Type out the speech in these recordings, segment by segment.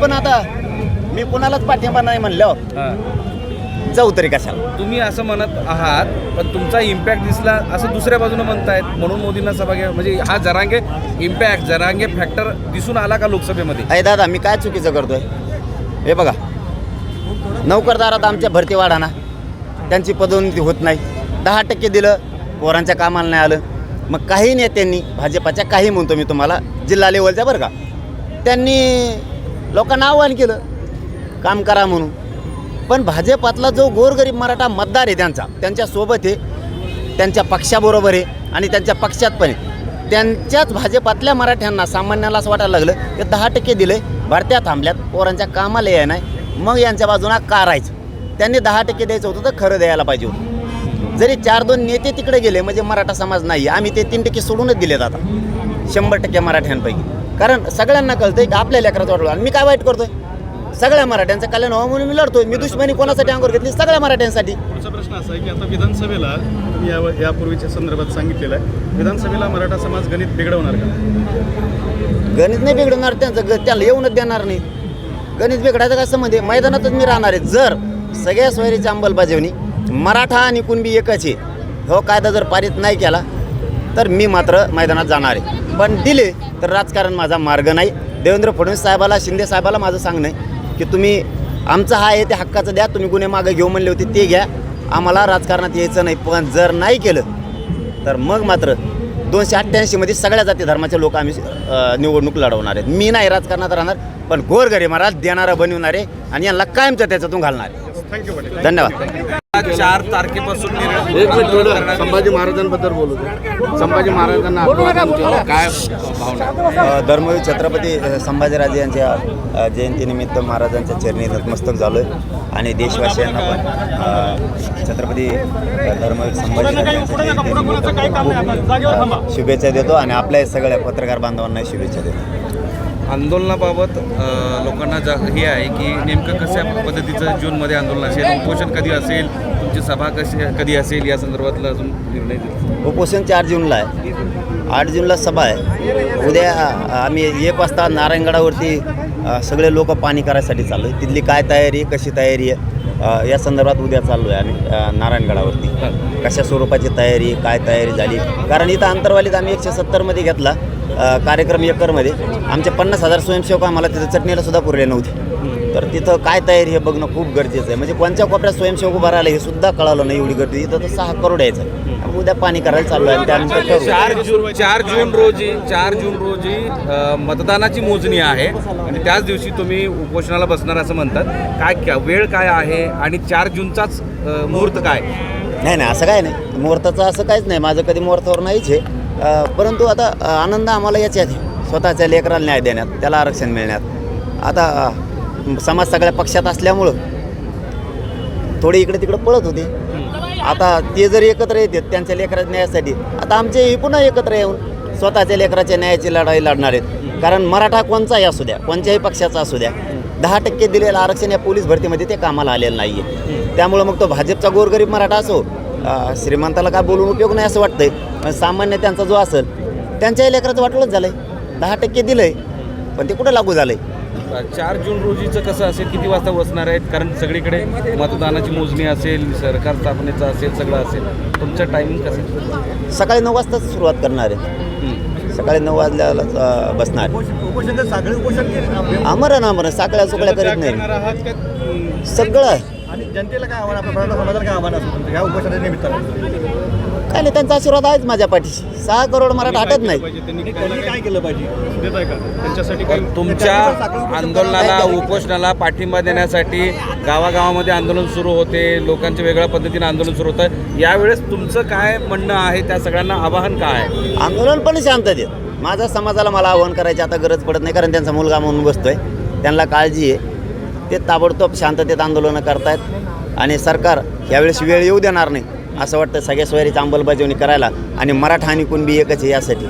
पण आता मी कुणालाच पाठिंबा नाही म्हणलं हा. जाऊ तरी कशाला. तुम्ही असं म्हणत आहात पण तुमचा इम्पॅक्ट दिसला असं दुसऱ्या बाजूने म्हणतायत. म्हणून मोदींना सभा घ्या म्हणजे हा जरांगे इम्पॅक्ट जरांगे फॅक्टर दिसून आला का लोकसभेमध्ये? अरे दादा मी काय चुकीचं करतोय? हे बघा. नोकरदारात आमच्या भरती वाढा ना त्यांची पदोन्नती होत नाही. दहा टक्के दिलं पोरांच्या कामाला नाही आलं. मग काही नेत्यांनी भाजपाच्या काही म्हणतो मी तुम्हाला जिल्हा लेवलच्या बरं का. त्यांनी लोकांना आव्हान केलं. काम करा म्हणून. पण भाजपातला जो गोरगरीब मराठा मतदार आहे त्यांचा त्यांच्यासोबत आहे त्यांच्या पक्षाबरोबर आहे आणि त्यांच्या पक्षात पण आहे. त्यांच्याच भाजपातल्या मराठ्यांना सामान्याला असं वाटायला लागलं की दहा टक्के दिले भरत्या थांबल्यात पोरांच्या कामाला ये नाही मग यांच्या बाजूला कारायचं. त्यांनी दहा टक्के द्यायचं होतं तर खरं द्यायला पाहिजे होतं. जरी चार दोन नेते तिकडे गेले म्हणजे मराठा समाज नाही आम्ही ते तीन टक्के सोडूनच दिलेत आता. शंभर टक्के मराठ्यांपैकी. कारण सगळ्यांना कळतंय की आपल्या लेकराचं वाटलं आणि मी काय वाईट करतोय? सगळ्या मराठ्यांचं कल्याण व्हावं म्हणून मी लढतोय. मी दुश्मनी कोणासाठी अंगावर घेतली? सगळ्या मराठ्यांसाठी. पुढचा प्रश्न असा आहे की आता विधानसभेला तुम्ही या यापूर्वीच्या संदर्भात सांगितलेलं आहे. विधानसभेला मराठा समाज गणित बिघडवणार का? गणित नाही बिघडवणार त्यांचं ग त्याला येऊनच देणार नाही. गणित बिघडायचं काय संबंध आहे मैदानातच मी राहणार आहे. जर सगळ्या सोयरीची अंमलबजावणी मराठा आणि कुणबी एकच आहे. हो कायदा जर पारित नाही केला तर मी मात्र मैदानात जाणार आहे. पण दिले तर राजकारण माझा मार्ग नाही. देवेंद्र फडणवीस साहेबाला शिंदे साहेबाला माझं सांगणं आहे की तुम्ही आमचं हा आहे ते हक्काचं द्या तुम्ही गुन्हे मागं घेऊ म्हणले होते ते घ्या. आम्हाला राजकारणात यायचं नाही. पण जर नाही केलं तर मग मात्र दोनशे अठ्ठ्याऐंशीमध्ये सगळ्या जाती धर्माचे लोक आम्ही निवडणूक लढवणार आहेत. मी नाही राजकारणात राहणार पण गोरगरीब महाराज देणारा बनवणार आहे आणि यांना कायमचं त्याच्यातून घालणार आहे. धन्यवाद. चार तारखेपासून संभाजी महाराजांबद्दल बोलू दे. संभाजी महाराजांना काय भावना? धर्मवीर छत्रपती संभाजीराजे यांच्या जयंतीनिमित्त महाराजांच्या चरणी नतमस्तक झालो आहे आणि देशवासियांना पण छत्रपती धर्मवीर अ, शुभेच्छा देतो आणि आपल्या सगळ्या पत्रकार बांधवांना शुभेच्छा देतो. आंदोलनाबाबत लोकांना जा हे आहे की नेमकं कशा पद्धतीचं जूनमध्ये आंदोलन असेल उपोषण कधी असेल तुमची सभा कशी कधी असेल या संदर्भातला अजून निर्णय दिला उपोषण चार जूनला आहे. आठ जूनला सभा आहे. उद्या आम्ही एक वाजता नारायणगडावरती सगळे लोक पाणी करायसाठी चाललो आहे तिथली काय तयारी कशी तयारी आहे या संदर्भात उद्या चाललो आहे आम्ही नारायणगडावरती. कशा स्वरूपाची तयारी काय तयारी झाली? कारण इथं अंतरवालीत आम्ही एकशे सत्तरमध्ये घेतला कार्यक्रम एकरमध्ये. आमचे पन्नास हजार स्वयंसेवक आम्हाला तिथं चटणीला सुद्धा पुरले नव्हते. तर तिथं काय तयारी हे बघणं खूप गरजेचं आहे. म्हणजे कोणत्या कोपऱ्यात स्वयंसेवक उभा राहिला हे सुद्धा कळालं नाही एवढी गर्दी. इथं तर सहा करोड यायचं उद्या पाणी करायला चाललो आहे त्यानंतर. चार जून चार जून रोजी चार जून रोजी मतदानाची मोजणी आहे. आणि त्याच दिवशी तुम्ही उपोषणाला बसणार असं म्हणतात. काय क्या- वेळ काय आहे आणि चार जूनचाच मुहूर्त काय? नाही नाही असं काय नाही. मुहूर्ताचं असं काहीच नाही. माझं कधी मुहूर्तावर नाहीच आहे. परंतु आता आनंद आम्हाला याच्यात स्वतःच्या लेकराला न्याय देण्यात त्याला आरक्षण मिळण्यात. आता समाज सगळ्या पक्षात असल्यामुळं थोडे इकडे तिकडे पळत होते. आता ते जर एकत्र येतात त्यांच्या लेकराच्या न्यायासाठी. आता आमचे हे पुन्हा एकत्र येऊन स्वतःच्या लेकराच्या न्यायाची लढाई लढणार आहेत. कारण मराठा कोणचाही असू द्या कोणत्याही पक्षाचा असू द्या दहा टक्के दिलेलं आरक्षण या पोलीस भरतीमध्ये ते कामाला आलेलं नाही आहे त्यामुळं मग तो भाजपचा गोरगरीब मराठा असो श्रीमंताला काय बोलून उपयोग नाही असं वाटतंय. पण सामान्य त्यांचा जो असेल त्यांच्याही लेकराचं वाटलंच झालं आहे दहा टक्के दिलं आहे पण ते कुठं लागू झालं आहे चार जून रोजीचं कसं असेल किती वाजता बसणार आहेत? कारण सगळीकडे मतदानाची मोजणी असेल सरकार स्थापनेचं असेल सगळं असेल. तुमचं टायमिंग कसं? सकाळी नऊ वाजताच सुरुवात करणार आहे. हं. सकाळी नऊ वाजल्याला बसणार. आमरण आमरण. साकळ्या सुकळ्या करीत नाही. सगळं. आणि जनतेला काय आव्हान आपल्या समाजाला काय आव्हान असतं या उपोषणाच्या निमित्तानं? नाही त्यांचा आशीर्वाद आहेच माझ्या पाठीशी. सहा करोड मराठा हटत नाही. त्यांनी काय केलं पाहिजे? देत आहे का? त्यांच्यासाठी काय तुमच्या आंदोलनाला उपोषणाला पाठिंबा देण्यासाठी गावागावामध्ये आंदोलन सुरू होते लोकांच्या वेगळ्या पद्धतीने आंदोलन सुरू होतं. यावेळेस तुमचं काय म्हणणं आहे? त्या सगळ्यांना आवाहन काय आहे? आंदोलन पण शांततेत माझ्या समाजाला मला आव्हान करायची आता गरज पडत नाही कारण त्यांचा मुलगा म्हणून बसतोय. त्यांना काळजी आहे. ते ताबडतोब शांततेत आंदोलनं करतायत. आणि सरकार यावेळेस वेळ येऊ देणार नाही. असं वाटतं सगळ्या सोयरीची अंमलबजावणी करायला आणि मराठा आणि कुणबी एकच आहे यासाठी.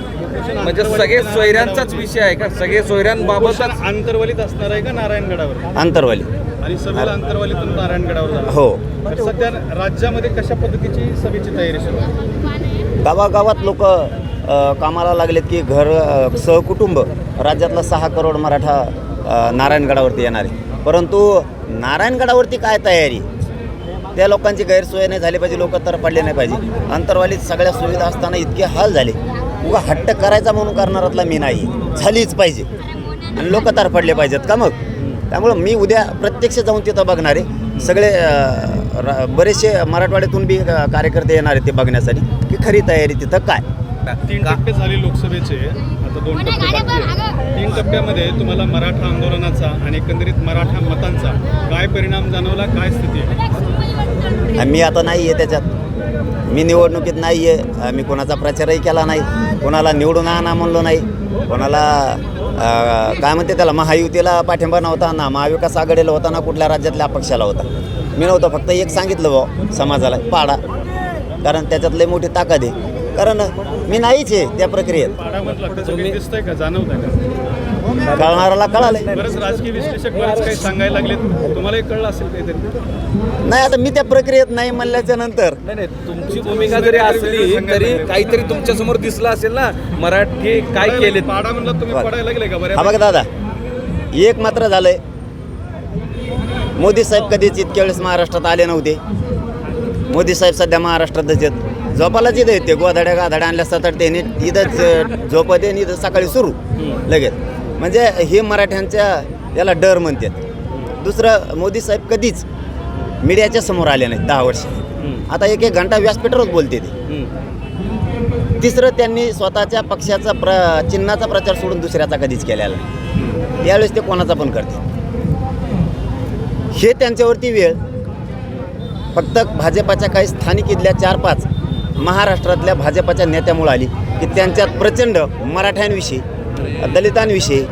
म्हणजे सगळे सोयऱ्यांचाच विषय आहे का? सगळे सोयऱ्यांबाबतच आंतरवलीत असणार आहे का नारायणगडावर? अंतरवाली. आणि सभेला आंतरवलीतून नारायणगडावर जाणार. हो. तर सध्या राज्यामध्ये कशा पद्धतीची सभेची तयारी सुरू आहे? गावागावात लोक कामाला लागलेत की घर अ, सहकुटुंब. राज्यातला सहा करोड मराठा अ, नारायणगडावरती येणार आहे. परंतु नारायणगडावरती काय तयारी? त्या लोकांची गैरसोय नाही झाली पाहिजे लोक तर पडले नाही पाहिजे. अंतरवालीत सगळ्या सुविधा असताना इतके हाल झाले. उगा हट्ट करायचा म्हणून करणारातला मी नाही. झालीच पाहिजे. आणि लोक तर पडले पाहिजेत का मग? त्यामुळं मी उद्या प्रत्यक्ष जाऊन तिथं बघणार. आहे सगळे बरेचसे मराठवाड्यातून बी कार्यकर्ते येणार आहेत ते बघण्यासाठी. की खरी तयारी तिथं काय? तीन टप्पे झाले लोकसभेचे. आता दोन टप्पे बाकी तीन टप्प्यामध्ये तुम्हाला मराठा आंदोलनाचा आणि एकंदरीत मराठा मतांचा काय परिणाम जाणवला काय स्थिती आहे? आणि मी आता नाही आहे त्याच्यात. मी निवडणुकीत नाही आहे मी कोणाचा प्रचारही केला नाही. कोणाला निवडून आणा म्हणलो नाही. कोणाला अं, काय म्हणते त्याला महायुतीला पाठिंबा नव्हता ना महाविकास आघाडीला होता ना कुठल्या राज्यातल्या अपक्षाला होता. मी नव्हतं फक्त एक सांगितलं भाऊ समाजाला पाडा. कारण त्याच्यात लई मोठी ताकद आहे. कारण मी नाहीच आहे त्या प्रक्रियेत. पाडामधलं त्याचं काही दिसतंय का? जाणवत आहे कळणाऱ्याला कळालंय. राजकीय विश्लेषक काही सांगायला लागलेत. तुम्हालाही कळलं असेल काहीतरी? नाही आता मी त्या प्रक्रियेत नाही म्हणल्याच्या नंतर. नाही नाही तुमची भूमिका जरी असली तरी काहीतरी तुमच्यासमोर दिसलं असेल ना मराठी काय केले पाडा म्हणलं तुम्ही बरं. पडायला लागले का हा बऱ्या बघा दादा. एक मात्र झालंय. मोदी साहेब कधीच इतक्या वेळेस महाराष्ट्रात आले नव्हते. मोदी साहेब सध्या महाराष्ट्रातच आहेत. झोपालाच इथं येते गोधाड्या गाधाड्या आणल्या सतत ते इथंच झोप दे आणि इथं सकाळी सुरू लगेच. म्हणजे हे मराठ्यांच्या याला डर म्हणतात. दुसरं मोदी साहेब कधीच मीडियाच्या समोर आले नाहीत दहा वर्ष. आता एक एक घंटा व्यासपीठावरच बोलते ते. तिसरं त्यांनी स्वतःच्या पक्षाचा प्र चिन्हाचा प्रचार सोडून दुसऱ्याचा कधीच केलेला नाही. यावेळेस ते कोणाचा पण करते हे त्यांच्यावरती वेळ. फक्त भाजपाच्या काही स्थानिक इथल्या चार पाच महाराष्ट्रातल्या भाजपाच्या नेत्यामुळे आली की त्यांच्यात प्रचंड मराठ्यांविषयी दलितांविषयी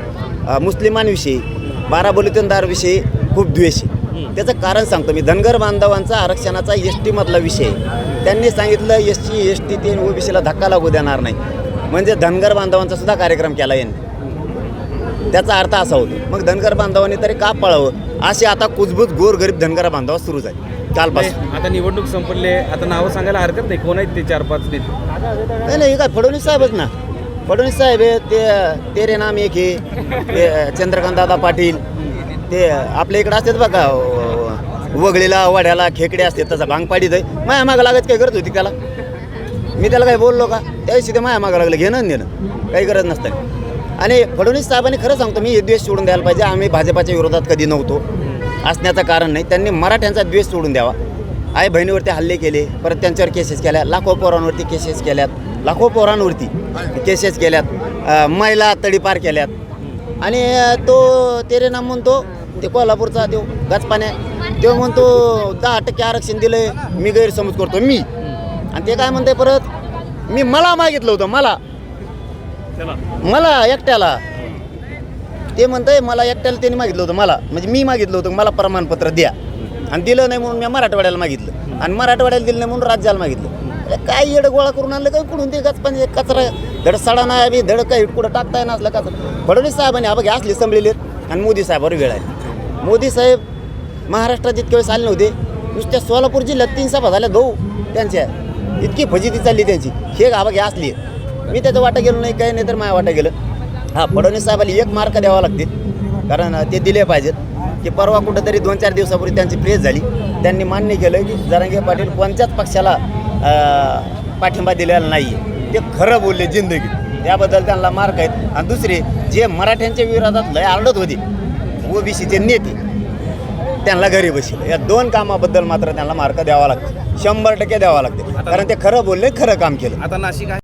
मुस्लिमांविषयी बाराबोलितनदारविषयी खूप द्वेष आहे. त्याचं कारण सांगतो मी. धनगर बांधवांचा आरक्षणाचा एस टीमधला विषय त्यांनी सांगितलं एस टी एस टी ते ओबीसीला धक्का लागू देणार नाही. म्हणजे धनगर बांधवांचा सुद्धा कार्यक्रम केला यांनी. त्याचा अर्थ असा होतो. मग धनगर बांधवांनी तरी का पळावं? असे आता कुजबूज गोरगरीब धनगर बांधव सुरू झाले. कालपासून आता निवडणूक संपले आता नावं सांगायला हरकत नाही. कोण आहेत ते चार पाच नेते नाही नाही हे काय फडणवीस साहेबच ना. फडणवीस साहेब आहे ते तेरे नाम एक हे. ते चंद्रकांत दादा पाटील. ते आपल्या इकडं असतात बघा अं, वगळीला वड्याला खेकडे असते तसा भांग पाडीत आहे माया मागं लागत काय गरज होती त्याला? मी त्याला काही बोललो का? त्यावेळेस ते माया मागं लागलं घेणं आणि देणं काही गरज नसतं. आणि फडणवीस साहेबांनी खरं सांगतो मी हे द्वेष सोडून द्यायला पाहिजे. आम्ही भाजपाच्या विरोधात कधी नव्हतो. असण्याचं कारण नाही. त्यांनी मराठ्यांचा द्वेष सोडून द्यावा. आई बहिणीवरती हल्ले केले परत त्यांच्यावर केसेस केल्या. लाखो पोरांवरती केसेस केल्यात. लाखो पोरांवरती केसेस केल्यात. महिला तडीपार केल्यात. आणि तो तेरे नाम म्हणतो ते कोल्हापूरचा देव गाचपाण्या तो म्हणतो दहा टक्के आरक्षण दिलंय मी गैरसमज करतो मी. आणि ते काय म्हणते परत? मी मला मागितलं होतं मला. मला एकट्याला. ते म्हणतंय मला एकट्याला त्यांनी मागितलं होतं मला. म्हणजे मी मागितलं होतं मला प्रमाणपत्र द्या. आणि दिलं नाही म्हणून मी मराठवाड्याला मागितलं. आणि मराठवाड्याला दिलं नाही म्हणून राज्याला मागितलं. काय येडं गोळा करून आणलं काय कुठून ते कच पण कचरा धड सडा नाही बी धड काही कुठं टाकताय नसलं कचरा. फडणवीस साहेबांनी हा बघ हे असले संभलेले आणि मोदी साहेबावर वेळ आहे. मोदी साहेब महाराष्ट्रात इतके वेळेस आले नव्हते. नुसत्या सोलापूर जिल्ह्यात तीन सभा झाल्या गहू त्यांच्या. इतकी फजिती चालली त्यांची. हे हा बघ असली. मी त्याचं वाटा गेलो नाही काही नाही तर माझ्या वाटा गेलं. हा फडणवीस साहेबाला एक मार्क द्यावा लागतील. कारण ते दिले पाहिजेत. की परवा कुठंतरी दोन चार दिवसापूर्वी त्यांची प्रेस झाली. त्यांनी मान्य केलं की जरांगे पाटील कोणत्याच पक्षाला पाठिंबा दिलेला नाही ते खरं बोलले जिंदगी. त्याबद्दल त्यांना मार्क आहेत. आणि दुसरे जे मराठ्यांच्या विरोधात लय आरडत होते ओबीसीचे नेते त्यांना घरी बसले या दोन कामाबद्दल मात्र त्यांना मार्क द्यावा लागते शंभर टक्के द्यावा लागते कारण ते खरं बोलले खरं काम केलं. आता नाशिक